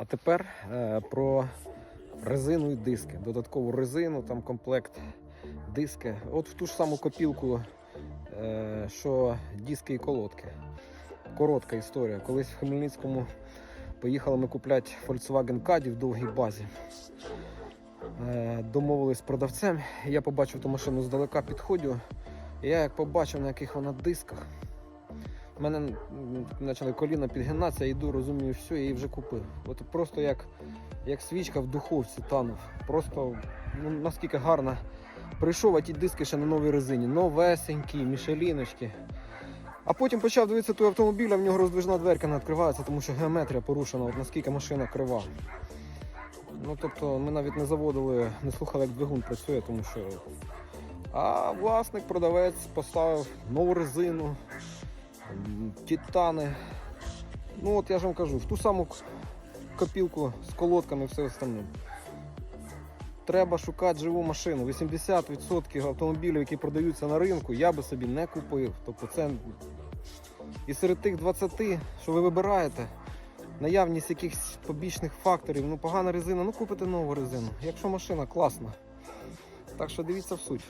А тепер е, про резину і диски. Додаткову резину, там комплект диски. От в ту ж саму копілку, е, що диски і колодки. Коротка історія. Колись в Хмельницькому поїхали ми купляти Volkswagen Caddy в довгій базі. Е, Домовились з продавцем. Я побачив ту машину здалека, підходжу. І я як побачив, на яких вона дисках. У мене почали коліна підгинатися, я йду, розумію, все, я її вже купив. От просто як, як свічка в духовці танув. Просто ну, наскільки гарно. Прийшов, а ті диски ще на новій резині. Новесенькі, мішеліночки. А потім почав дивитися той автомобіль, а в нього роздвижна дверка не відкривається, тому що геометрія порушена, от наскільки машина крива. Ну тобто ми навіть не заводили, не слухали, як двигун працює, тому що. А власник, продавець поставив нову резину, титани. Ну от я ж вам кажу, в ту саму копілку з колодками і все остальне. Треба шукати живу машину. 80% автомобілів, які продаються на ринку, я би собі не купив. Тобто це і серед тих 20, що ви вибираєте, наявність якихось побічних факторів, ну погана резина, ну купите нову резину. Якщо машина класна. Так що дивіться в суть.